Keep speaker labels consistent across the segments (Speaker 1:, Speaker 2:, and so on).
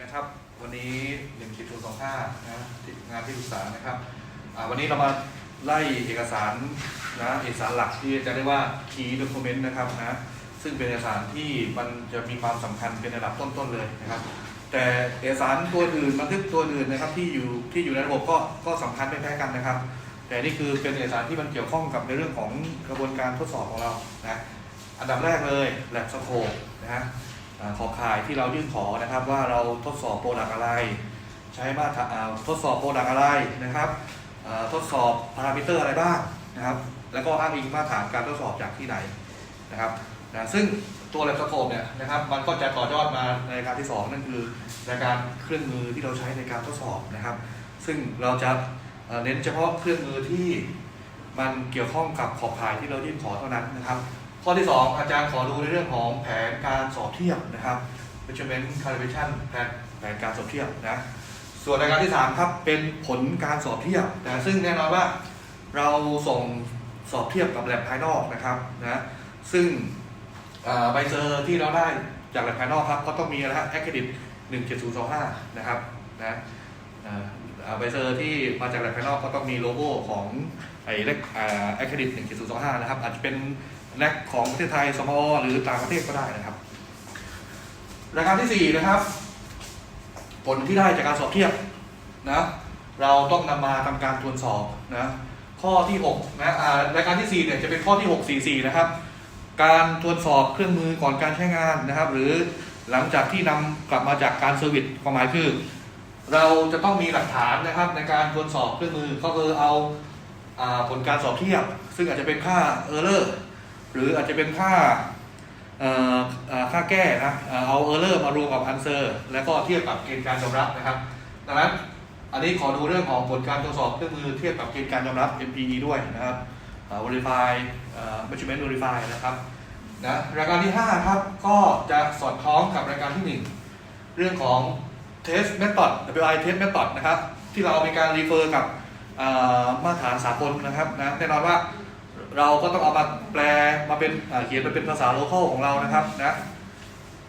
Speaker 1: นะครับ วันนี้หนึ่งจุดสองห้านะงานที่ปรึกษานะครับวันนี้เรามาไล่เอกสารนะเอกสารหลักที่จะเรียกว่า key document นะครับนะซึ่งเป็นเอกสารที่มันจะมีความสำคัญเป็นระดับต้นๆเลยนะครับ แต่เอกสารตัวอื่นบันทึกตัวอื่นนะครับที่อยู่ที่อยู่ในระบบก็ก็สำคัญไม่แพ้กันนะครับ แต่นี่คือเป็นเอกสารที่มันเกี่ยวข้องกับในเรื่องของกระบวนการทดสอบของเรานะอันดับแรกเลย lab scope นะฮะ ขอบข่ายที่เรายื่นขอนะครับว่าเราทดสอบโปรดักอะไร ใช้มาตรอ่าทดสอบโปรดักอะไรนะครับทดสอบพารามิเตอร์อะไรบ้างนะครับ แล้วก็อ้างอิงมาตรฐานการทดสอบจากที่ไหนนะครับนะซึ่งตัวแลบสโคปเนี่ยนะครับมันก็จะต่อยอดมาในการที่ 2 นั่นคือรายการเครื่องมือที่เราใช้ในการทดสอบนะครับ ซึ่งเราจะเน้นเฉพาะเครื่องมือที่มันเกี่ยวข้องกับขอบข่ายที่เรายื่นขอเท่านั้นนะครับ ข้อที่ 2 อาจารย์ขอดูในเรื่องของแผนการสอบเทียบนะครับ measurement calibration แผนแผนการสอบเทียบนะส่วนรายการที่ 3 ครับเป็นผลการสอบเทียบนะซึ่งแน่นอนว่าเราส่งสอบเทียบกับแลบภายนอกนะครับนะซึ่งใบเซอร์ที่เราได้จากแลบภายนอกครับก็ต้องมีนะฮะ accredit 17025 นะครับนะเอ่อเอ่อใบเซอร์ที่มาจากแลบภายนอกก็ต้องมีโลโก้ของไอ้เลขอ่า accredit 17025 นะครับอาจจะเป็น แลกของประเทศไทยสมอหรือต่างประเทศก็ได้นะครับรายการที่ 4 นะครับ ผลที่ได้จากการสอบเทียบนะเราต้องนำมาทำการตรวจสอบนะข้อที่6นะอ่ารายการที่ 4 เนี่ยจะเป็นข้อที่ 644 นะครับ การตรวจสอบเครื่องมือก่อนการใช้งานนะครับ หรือหลังจากที่นำกลับมาจากการเซอร์วิสความหมายคือ เราจะต้องมีหลักฐานนะครับในการตรวจสอบเครื่องมือก็คือเอาอาผลการสอบเทียบ ซึ่งอาจจะเป็นค่าเออร์เลอร์ หรืออาจจะเป็นค่าค่าแก้นะเอาเออร์เลอร์มารวมกับอันเซอร์ แล้วก็เทียบกับเกณฑ์การยอมรับนะครับ ดังนั้นอันนี้ขอดูเรื่องของผลการตรวจสอบเครื่องมือเทียบกับเกณฑ์การยอมรับ MPE ด้วยนะครับ verify measurement verify นะครับนะรายการที่ 5 ครับ ก็จะสอดคล้องกับรายการที่ 1 เรื่องของ test method WI test method นะครับ ที่เรามีการ refer กับมาตรฐานสากลนะครับนะแน่นอนว่า เราก็ต้องเอามาแปลมาเป็นเขียนมาเป็นภาษาโลเคอลของเรานะครับนะ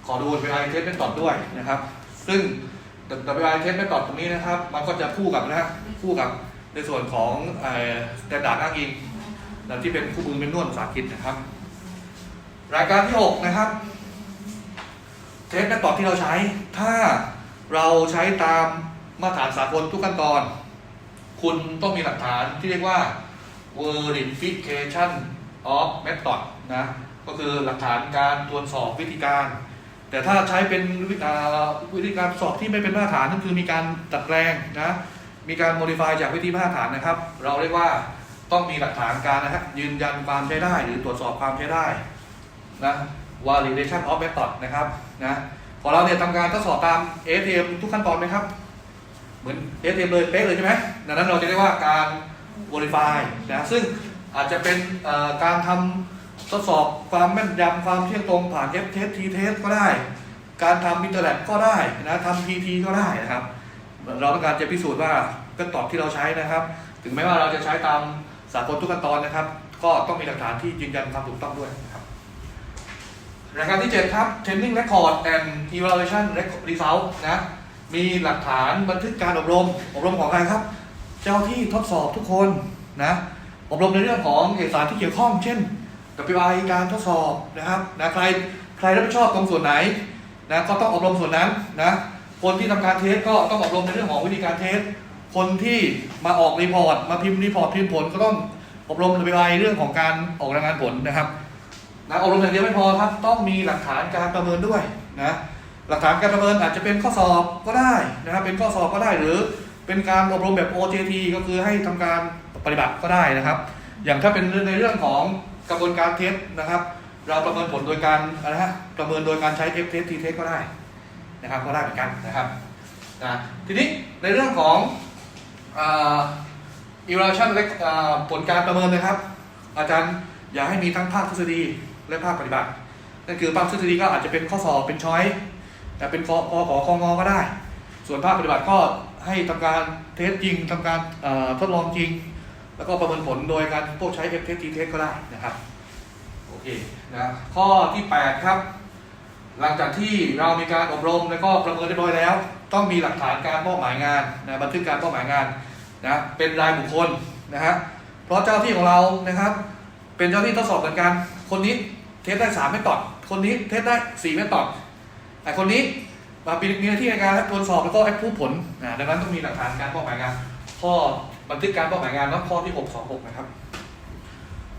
Speaker 1: ขอดู WI test method ด้วยนะครับ ซึ่ง WI test method ตรงนี้นะครับ มันก็จะคู่กับนะฮะคู่กับในส่วนของเอ่อ standard อ้างอิงที่เป็นคู่มือเป็นนวดภาษาอังกฤษนะครับ รายการที่ 6 นะครับเทส method ที่เราใช้ ถ้าเราใช้ตามมาตรฐานสากลทุกขั้นตอน คุณต้องมีหลักฐานที่เรียกว่า verification of method นะก็คือหลักฐานการตรวจสอบวิธีการ แต่ถ้าใช้เป็นวิธีการสอบที่ไม่เป็นมาตรฐานนั่นคือมีการดัดแปลงนะมีการ modify จากวิธีมาตรฐานนะครับ เราเรียกว่าต้องมีหลักฐานการนะฮะยืนยันความใช้ได้หรือตรวจสอบความใช้ได้นะ validation of method นะครับนะของเราเนี่ยทำการทดสอบตาม ATM ทุกขั้นตอนไหมครับ เหมือน ATM เลยเป๊ะเลยใช่ไหมดังนั้นเราจะเรียกว่าการ verify นะซึ่งอาจจะเป็นการทำทดสอบความแม่นยำความเที่ยงตรงผ่าน F test T test ก็ได้ การทำ Interlab ก็ได้นะทำ PT ก็ได้นะครับ เราต้องการจะพิสูจน์ว่าขั้นตอนที่เราใช้นะครับ ถึงแม้ว่าเราจะใช้ตามสากลทุกขั้นตอนนะครับ ก็ต้องมีหลักฐานที่ยืนยันความถูกต้องด้วยนะครับรายการที่ 7 ครับ Training Record and Evaluation Result นะมีหลักฐานบันทึกการอบรม อบรมของใครครับ เจ้าที่ทดสอบทุกคนนะอบรมในเรื่องของเอกสารที่เกี่ยวข้อง เช่น WI การทดสอบนะครับนะใครใครรับผิดชอบตรงส่วนไหนนะก็ต้องอบรมส่วนนั้นนะคนที่ทำการเทสก็ต้องอบรมในเรื่องของวิธีการเทส คนที่มาออกรีพอร์ตมาพิมพ์รีพอร์ตพิมพ์ผลก็ต้องอบรม WI เรื่องของการออกรายงานผลนะครับนะอบรมอย่างเดียวไม่พอครับ ต้องมีหลักฐานการประเมินด้วยนะหลักฐานการประเมินอาจจะเป็นข้อสอบก็ได้นะครับเป็นข้อสอบก็ได้หรือ เป็นการอบรมแบบ OJT ก็คือให้ทำการปฏิบัติก็ได้นะครับ อย่างถ้าเป็นในเรื่องของกระบวนการเทสนะครับ เราประเมินผลโดยการอะไรฮะประเมินโดยการใช้ F test T test ก็ได้นะครับก็ได้เหมือนกันนะครับนะทีนี้ในเรื่องของอ่า evaluation และอ่าผลการประเมินนะครับ อาจารย์อยากให้มีทั้งภาคทฤษฎีและภาคปฏิบัตินั่นคือภาคทฤษฎีก็อาจจะเป็นข้อสอบเป็นช้อยแต่เป็นคอคอขอคองอก็ได้ ส่วนภาคปฏิบัติก็ให้ทำการเทสจริงทำการทดลองจริง แล้วก็ประเมินผลโดยการพวกใช้ F test T test ก็ได้นะครับโอเคนะข้อที่ 8 ครับ หลังจากที่เรามีการอบรมแล้วก็ประเมินเรียบร้อยแล้ว ต้องมีหลักฐานการมอบหมายงานนะบันทึกการมอบหมายงานนะเป็นรายบุคคลนะฮะเพราะเจ้าที่ของเรานะครับ เป็นเจ้าที่ทดสอบเหมือนกัน คนนี้เทสได้สามเมตอดคนนี้เทสได้สี่เมตอดไอคนนี้ มาป็นมีหน้าที่ในการตรวจสอบแล้วก็แอปพูผลนะดังนั้นต้องมีหลักฐานการมอบหมายงาน ข้อบันทึกการมอบหมายงานว่าข้อที่ 626 นะครับ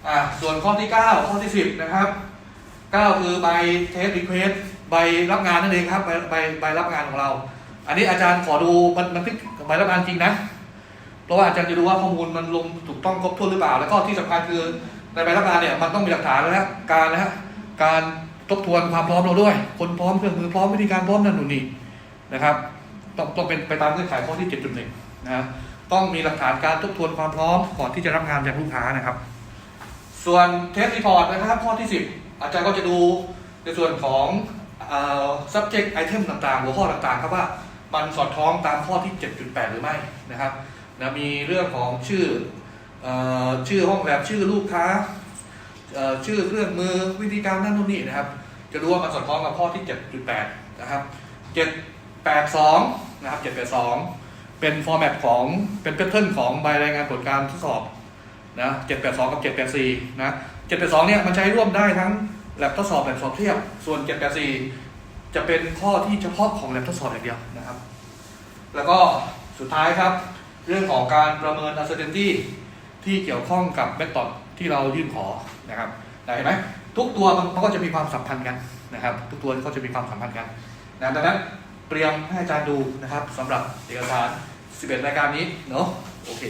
Speaker 1: อ่าส่วนข้อที่ 9 ข้อที่ 10 นะครับ 9 คือใบเทสรีเควสใบรับงานนั่นเองครับใบใบใบรับงานของเรา อันนี้อาจารย์ขอดูมันบันทึกใบรับงานจริงนะ เพราะว่าอาจารย์จะดูว่าข้อมูลมันลงถูกต้องครบถ้วนหรือเปล่า แล้วก็ที่สำคัญคือในใบรับงานเนี่ยมันต้องมีหลักฐานนะฮะการนะฮะการ ทบทวนความพร้อมเราด้วย คนพร้อมเครื่องมือพร้อมวิธีการพร้อมนั่นนู่นนี่นะครับต้องต้องเป็นไปตามเงื่อนไขข้อที่ 7.1นะฮะต้องมีหลักฐานการทบทวนความพร้อมก่อนที่จะรับงานจากลูกค้านะครับ ส่วนเทสรีพอร์ตนะครับข้อที่ 10 อาจารย์ก็จะดูในส่วนของอ่อ subject item ต่างๆ หัวข้อต่างๆ ครับว่ามันสอดคล้องตามข้อที่ 7.8 หรือไม่นะครับนะมีเรื่องของชื่อออชื่อห้องแลบชื่อลูกค้า ชื่อเครื่องมือวิธีการนั่นนู่นนี่นะครับ จะดูว่ามันสอดคล้องกับข้อที่ 7.8 นะครับ 782 นะครับ 782 เป็นฟอร์แมตของเป็นแพทเทิร์นของใบรายงานผลการทดสอบนะ782 กับ 784 นะ 782 เนี่ยมันใช้ร่วมได้ทั้งแลบทดสอบแลบสอบเทียบ ส่วน 784 จะเป็นข้อที่เฉพาะของแลบทดสอบอย่างเดียวนะครับ แล้วก็สุดท้ายครับ เรื่องของการประเมิน uncertainty ที่เกี่ยวข้องกับ method ที่เรายื่นขอ นะครับเห็นไหมทุกตัวมันก็จะมีความสัมพันธ์กันนะครับ ทุกตัวก็จะมีความสัมพันธ์กันนะดังนั้นเตรียมให้อาจารย์ดูนะครับสำหรับเอกสาร 11 รายการนี้เนาะโอเค